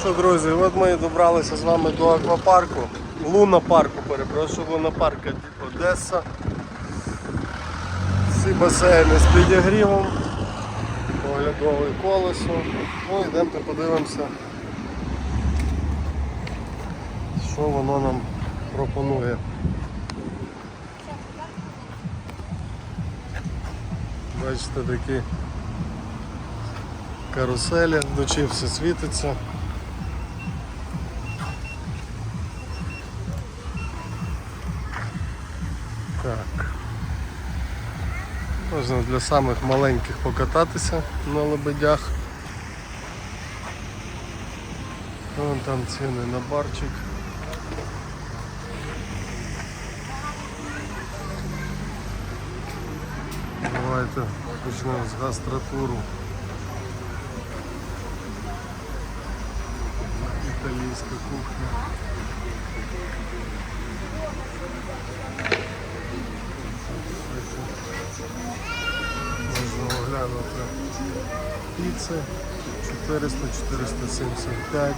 що, друзі, от ми добралися з вами до аквапарку. Луна парку, перепрошую, Луна парк Одеса. Всі басейни з підігрівом, оглядове колесо. Ну йдемо подивимося, що воно нам пропонує. Бачите, такі каруселі, вночі все світиться. Так. Можна для самих маленьких покататися на лебедях. Вон там ціни на барчик. Давайте почнемо з гастротуру. Італійська кухня. Можна піци 400-475,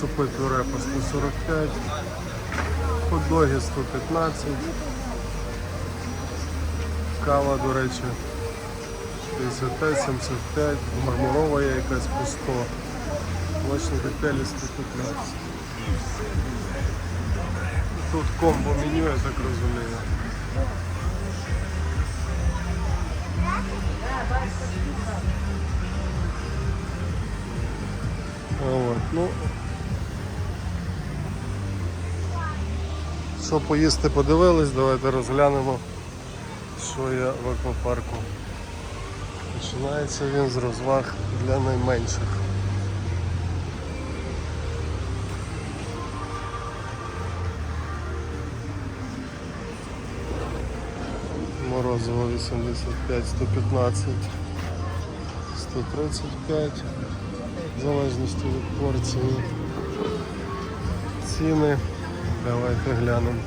супи пюре по 145, хот-доги 115, кава, до речі, 55-75, мармурова є якась по 100, молочні коктейлі 115. Тут комбо меню, я так розумію. От, ну, що поїсти подивились, давайте розглянемо, що є в аквапарку. Починається він з розваг для найменших. Морозиво 85, 115, 135, в залежності від порції. Ціни. Давайте глянемо.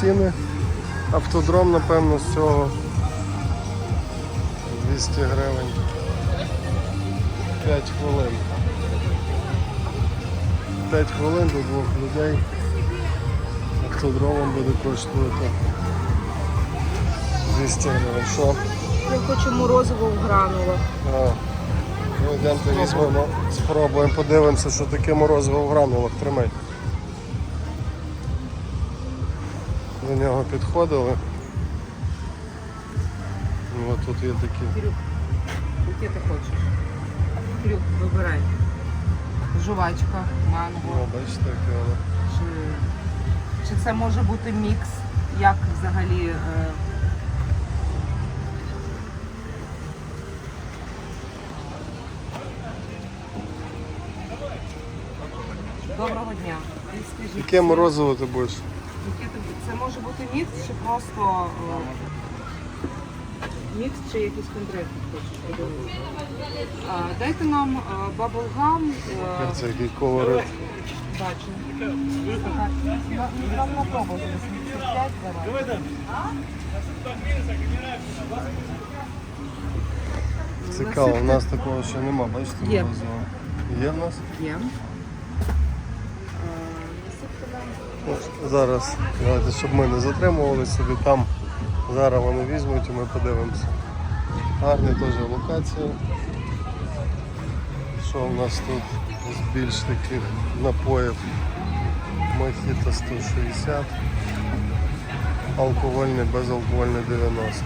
Ціни. Автодром, напевно, з цього 200 гривень. 5 хвилин. 5 хвилин до двох людей. Автодромом буде коштувати 200 гривень. Що? Я хочу морозиво в гранулах. А, ну йдемо візьмемо, спробуємо, подивимося, що таке морозиво в гранулах. Тримай. До нього підходили. Ну, от тут є такі. Кирюк, яке ти хочеш? Кирюк, вибирай. Жувачка, манго. Ну, бачите, яке воно. Чи, чи це може бути мікс? Як взагалі? Е... Доброго дня. Скажіть, Яке морозиво ти будеш? Це може бути мікс чи просто е, мікс чи якийсь конкретний хочеш? А, Дайте нам баблгам. Це який колорит. Бачу. Нам на пробу 85 давай. Цікаво, у нас такого ще нема, бачите, Є. Є в нас? Є. Зараз, давайте, щоб ми не затримувалися собі там. Зараз вони візьмуть і ми подивимося. Гарні теж локації. Що у нас тут з більш таких напоїв? Мохіто 160, алкогольний, безалкогольний 90.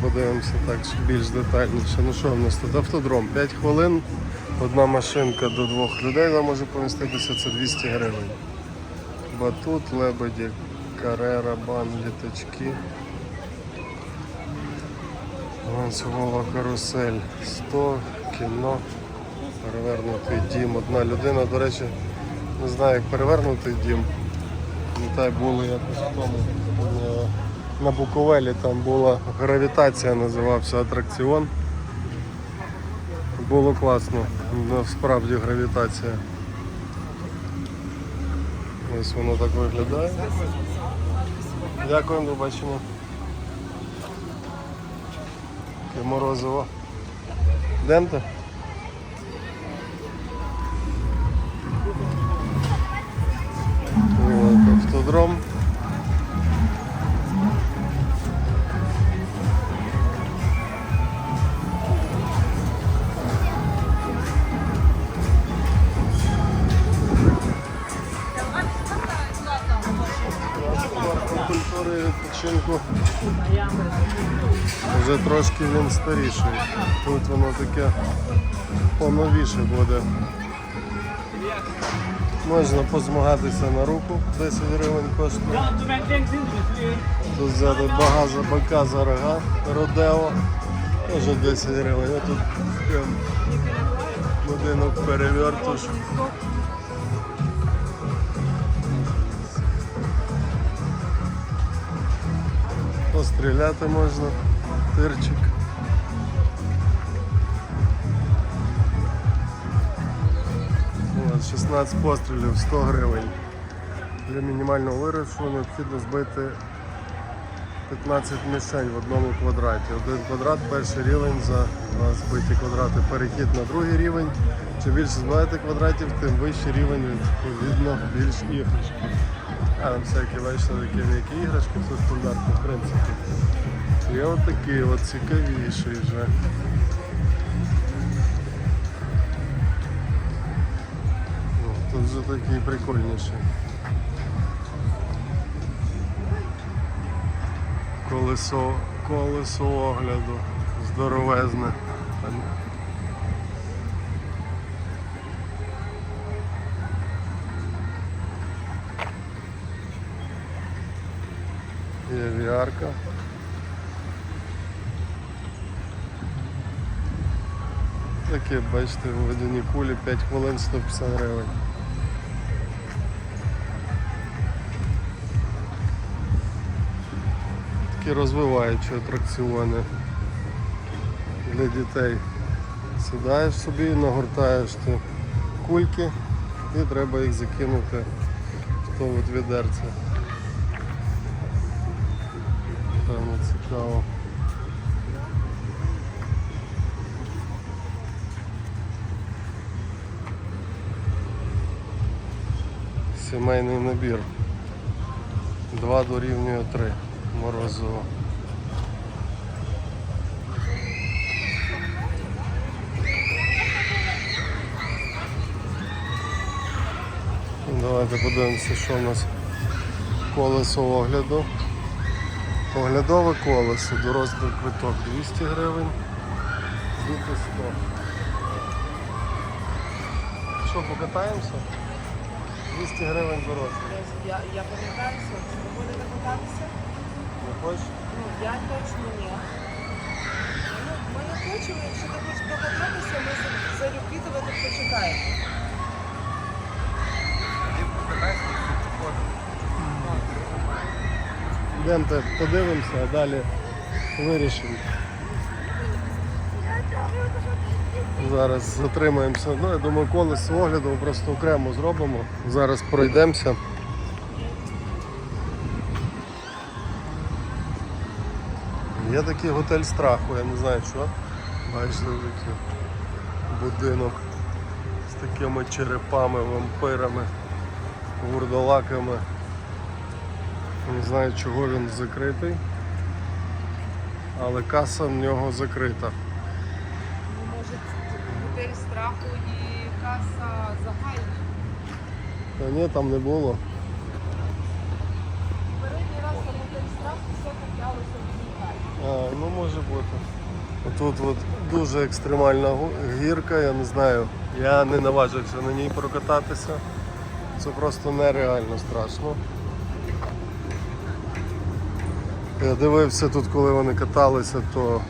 Подивимося так більш детальніше. Ну що в нас тут автодром? 5 хвилин, одна машинка до двох людей там може поміститися, це 200 гривень. Батут, лебеді, карера, бан, літачки. Ланцюгова карусель 100, кіно Перевернутий дім. Одна людина, до речі, не знаю, як перевернутий дім. Пам'ятаю, було якось в тому. На Буковелі там була гравітація, називався атракціон. Було класно, насправді гравітація. Ось воно так виглядає. Дякую, до побачення. Таке морозиво. Йдемте? От, автодром. Трошки він старіший. Тут воно таке поновіше буде. Можна позмагатися на руку, 10 гривень коштує. Тут взяти багажа бака за рога, родео, теж 10 гривень. А тут прям будинок перевертуш. Постріляти можна, тирчик. От, 16 пострілів, 100 гривень. Для мінімального вирошу необхідно збити 15 мішень в одному квадраті. Один квадрат, перший рівень за збиті квадрати. Перехід на другий рівень. Чим більше збиваєте квадратів, тим вищий рівень, відповідно, більш іграшки. А там всякі бачите, такі іграшки, це стандартно, в принципі. Є от такий от цікавіший вже. Ну, Тут вже такий прикольніший. Колесо, колесо огляду. Здоровезне. Є віарка. Такі, бачите, водяні кулі 5 хвилин 150 гривень. Такі розвиваючі атракціони для дітей. Сідаєш собі, нагортаєш ти кульки і треба їх закинути в то от відерце. Певно цікаво. Сімейний набір. Два дорівнює три. Морозиво. Давайте подивимося, що у нас колесо огляду. Оглядове колесо, дорослий квиток 200 гривень, діти 100. Що, покатаємося? 200 гривень дорослий. Я, я пам'ятаюся, що ви будете кататися? Не хочеш? Ну, я точно ні. Ну, ми не хочемо, якщо ти хочеш покататися, ми за- залюбки тебе тут почекаємо. Йдемте, подивимося, а далі вирішимо. Зараз затримаємося. Ну, я думаю, колесо огляду просто окремо зробимо. Зараз пройдемося. Є такий готель страху, я не знаю що. Бачите, такий будинок з такими черепами, вампирами, вурдалаками. Не знаю, чого він закритий, але каса в нього закрита. Страху і каса загальна. Та ні, там не було. Передній раз на готель страх все куплялося в. А, ну може бути. Тут от дуже екстремальна гу- гірка, я не знаю. Я не наважився на ній прокататися. Це просто нереально страшно. Я дивився тут, коли вони каталися, то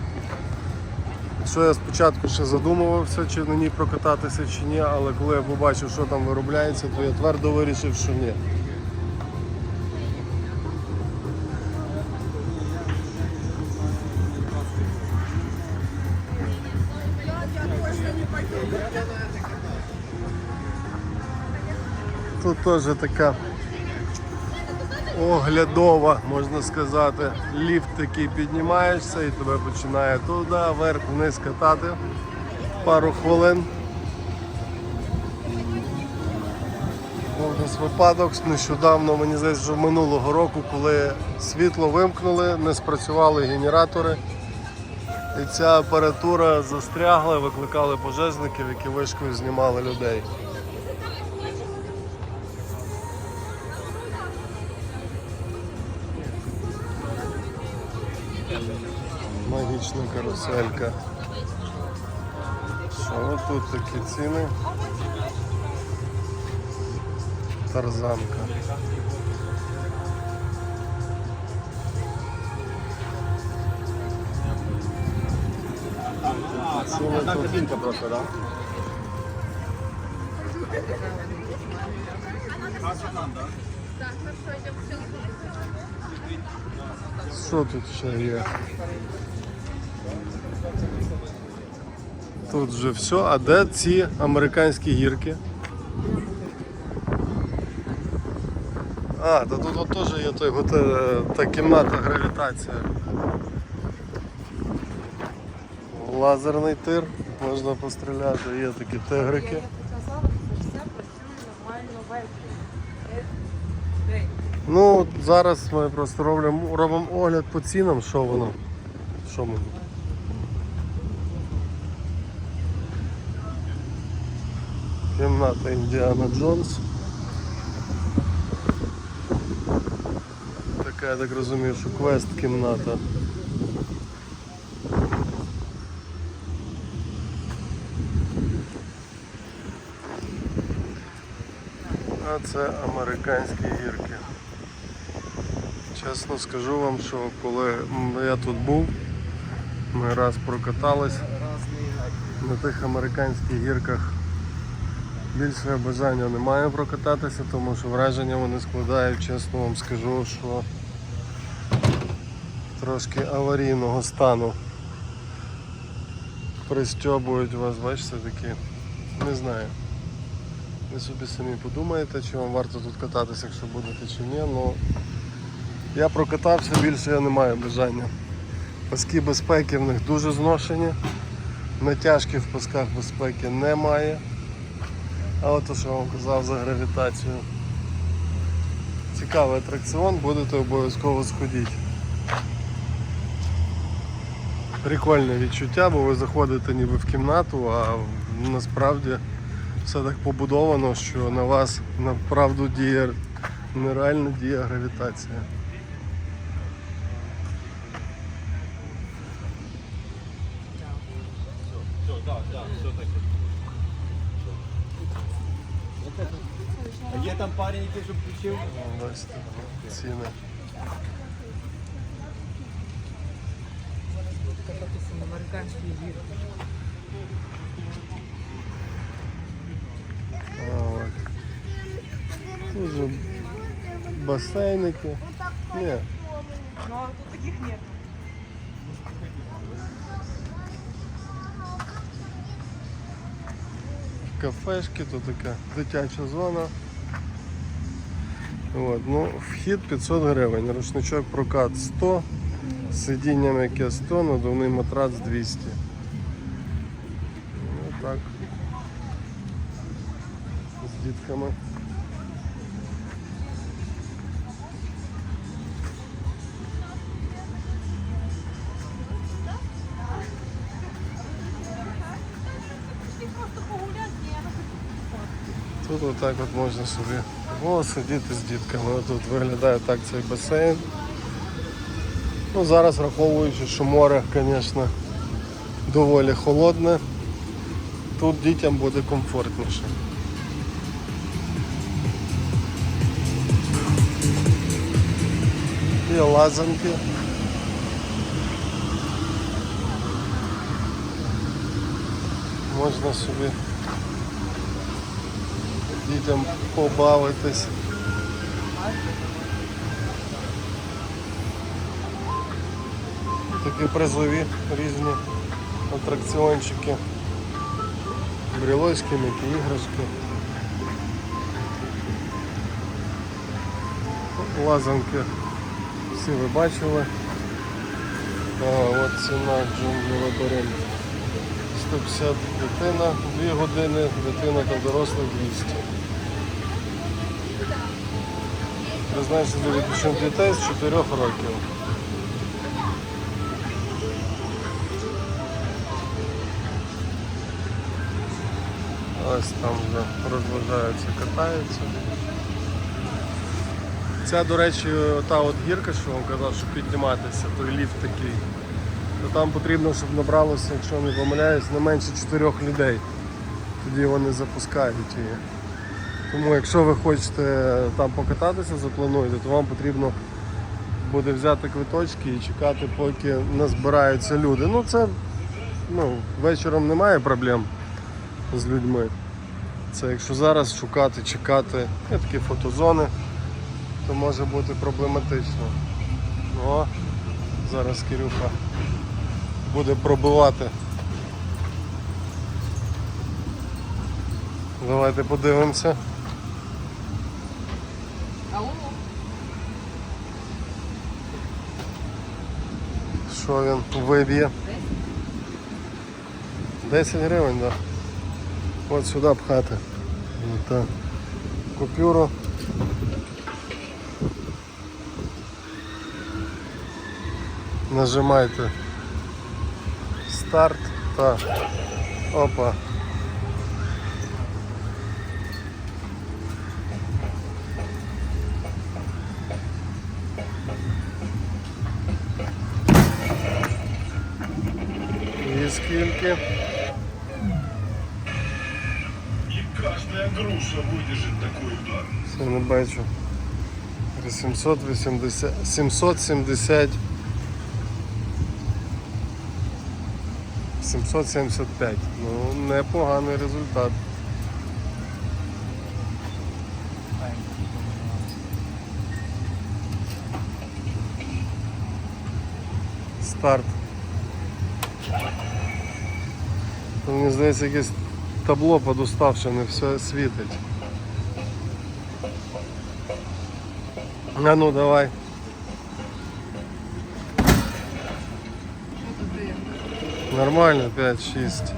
Що я спочатку ще задумувався, чи на ній прокататися, чи ні, але коли я побачив, що там виробляється, то я твердо вирішив, що ні. Тут теж така оглядова, можна сказати. Ліфт такий піднімаєшся і тебе починає туди, вверх, вниз катати пару хвилин. Був десь випадок нещодавно, мені здається, що минулого року, коли світло вимкнули, не спрацювали генератори. І ця апаратура застрягла, викликали пожежників, які вишкою знімали людей. Магічна каруселька. Що тут такі ціни? Тарзанка. Ціни Одна тут кабинка просто, да? Що тут ще є? Тут вже все. А де ці американські гірки? А, та тут от теж є той готель, та кімната гравітація. Лазерний тир, можна постріляти, є такі тигрики. Ну, зараз ми просто робимо, робимо огляд по цінам, що воно. Що ми. Кімната Індіана Джонс. Така, я так розумію, що квест кімната. А це американські гірки. Чесно скажу вам, що коли я тут був, ми раз прокатались на тих американських гірках. Більше бажання немає прокататися, тому що враження вони складають, чесно вам скажу, що трошки аварійного стану. Пристьобують вас, бачите, такі, не знаю. Ви собі самі подумаєте, чи вам варто тут кататися, якщо будете чи ні. Ну, я прокатався, більше я не маю бажання. Паски безпеки в них дуже зношені. Натяжки в пасках безпеки немає. А от що я вам казав за гравітацію. Цікавий атракціон, будете обов'язково сходити. Прикольне відчуття, бо ви заходите ніби в кімнату, а насправді все так побудовано, що на вас направду діє нереально діє гравітація. А є там парень, який щоб включив? Бачите, ціни. Кататися на американській гірки. А, от. Тут басейники. Ні, Ну, а тут таких нет. кафешки, тут така дитяча зона. От, ну, вхід 500 гривень, рушничок прокат 100, сидіння м'яке 100, надувний матрац 200. Ну так. З дітками. Тут отак от можна собі о, сидіти з дітками. Тут виглядає так цей басейн. Ну, зараз враховуючи, що море, звісно, доволі холодне, тут дітям буде комфортніше. Є лазанки. Можна собі дітям побавитись. Такі призові різні атракціончики. Брілочки, м'які іграшки. Лазанки всі ви бачили. От ціна джунглі лабіринт. 150 дитина, 2 години, дитина та дорослих 200. Призначення для відпочинку дітей з 4 років. Ось там вже розважаються, катаються. Ця, до речі, та от гірка, що вам казав, що підніматися, той ліфт такий. То там потрібно, щоб набралося, якщо не помиляюсь, не менше чотирьох людей. Тоді вони запускають її. Тому якщо ви хочете там покататися, заплануєте, то вам потрібно буде взяти квиточки і чекати, поки назбираються люди. Ну це ну, вечором немає проблем з людьми. Це якщо зараз шукати, чекати, є такі фотозони, то може бути проблематично. О, зараз Кирюха буде пробивати. Давайте подивимося. Що він виб'є? 10 гривень, так. Да. От сюди пхати. Так. Купюру. Нажимайте старт та опа. І скільки? Каждая груша выдержит такой удар. Це не бачу. 880, 770 775. Ну, непоганий результат. Старт. Тут, Мені здається, якесь табло подуставше, не все світить. А ну давай. Нормально 5-6.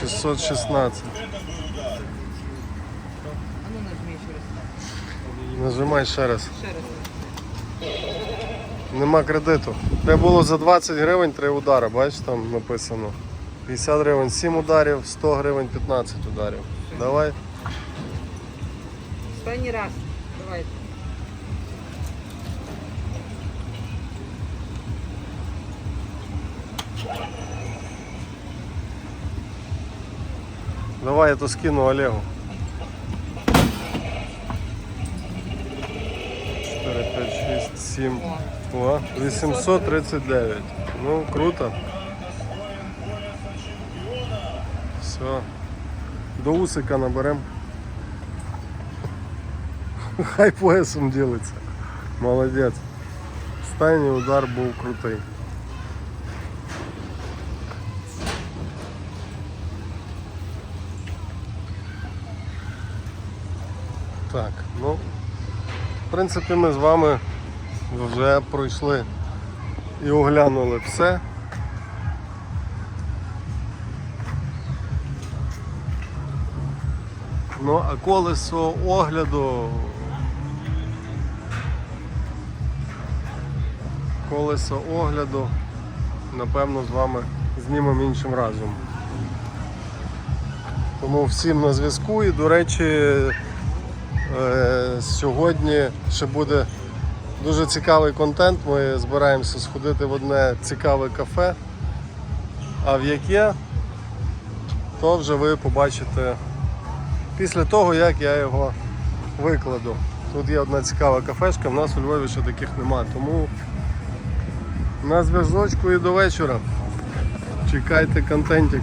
616. 616. А ну нажми ще раз. Нажимай ще раз. Нема кредиту. Треба було за 20 гривень 3 удари, бачиш, там написано. 50 гривень 7 ударів, 100 гривень 15 ударів. Давай. Останній раз. Давайте. Давай я то скину Олегу. 4, 5, 6, 7. О, 839. Ну, круто. Все. До усика наберем. Хай поясом ділиться. Молодець. Останній удар був крутий. Так, ну, в принципі, ми з вами вже пройшли і оглянули все. Ну, а колесо огляду. Колесо огляду, напевно, з вами знімемо іншим разом. Тому всім на зв'язку і, до речі, Е, Сьогодні ще буде дуже цікавий контент. Ми збираємося сходити в одне цікаве кафе. А в яке, то вже ви побачите після того, як я його викладу. Тут є одна цікава кафешка, в нас у Львові ще таких нема. Тому на зв'язочку і до вечора. Чекайте контентик.